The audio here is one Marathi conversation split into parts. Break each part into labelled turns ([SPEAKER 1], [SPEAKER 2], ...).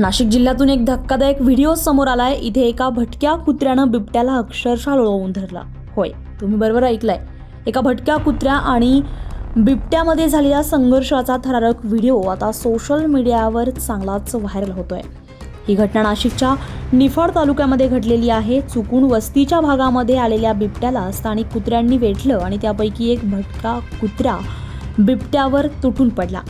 [SPEAKER 1] नाशिक जिल्ह्यातून एक धक्कादायक व्हिडिओ समोर आलाय. इथे एका भटक्या कुत्र्यानं बिबट्याला अक्षरशः लोळवून धरला. होय तुम्ही बरोबर ऐकलाय. एका भटक्या कुत्र्या आणि बिबट्यामध्ये झालेल्या संघर्षाचा थरारक व्हिडिओ आता सोशल मीडियावर चांगलाच व्हायरल होतोय. ही घटना नाशिकच्या निफाड तालुक्यामध्ये घडलेली आहे. चुकून वस्तीच्या भागामध्ये आलेल्या बिबट्याला स्थानिक कुत्र्यांनी वेठलं आणि त्यापैकी एक भटका कुत्रा बिबट्यावर तुटून पडला.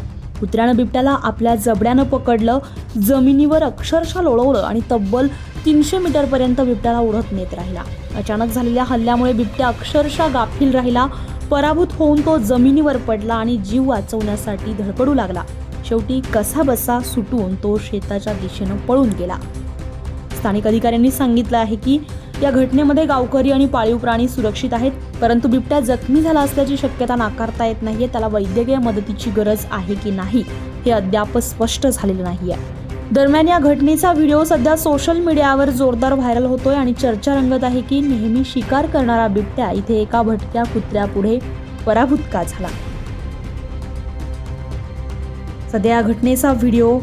[SPEAKER 1] कुत्र्यानं बिबट्याला आपल्या जबड्यानं पकडलं जमिनीवर अक्षरशः लोळवलं आणि तब्बल तीनशे मीटरपर्यंत बिबट्याला उडत नेत राहिला. अचानक झालेल्या हल्ल्यामुळे बिबट्या अक्षरशः गाफील राहिला पराभूत होऊन तो जमिनीवर पडला आणि जीव वाचवण्यासाठी धडपडू लागला. शेवटी कसा बसा सुटून तो शेताच्या दिशेनं पळून गेला. स्थानिक अधिकाऱ्यांनी सांगितलं आहे की या घटनेमध्ये गावकरी आणि पाळीव प्राणी सुरक्षित आहेत परंतु बिबट्या जखमी झाला असल्याची शक्यता नाकारता येत नाहीये त्याला वैद्यकीय मदतीची गरज आहे की नाही हे अद्याप स्पष्ट झालेलं नाहीये. दरम्यान या घटनेचा व्हिडिओ सध्या सोशल मीडियावर जोरदार व्हायरल होतोय आणि चर्चा रंगत आहे की नेहमी शिकार करणारा बिबट्या इथे एका भटक्या कुत्र्यापुढे पराभूत का झाला. सध्या या घटनेचा व्हिडिओ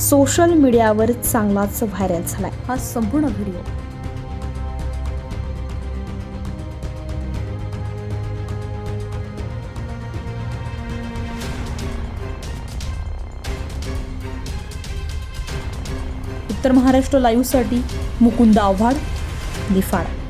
[SPEAKER 1] सोशल मीडियावर चांगलाच व्हायरल झालाय. हा संपूर्ण व्हिडिओ उत्तर महाराष्ट्र लाईव्हसाठी मुकुंद आव्हाड निफाड.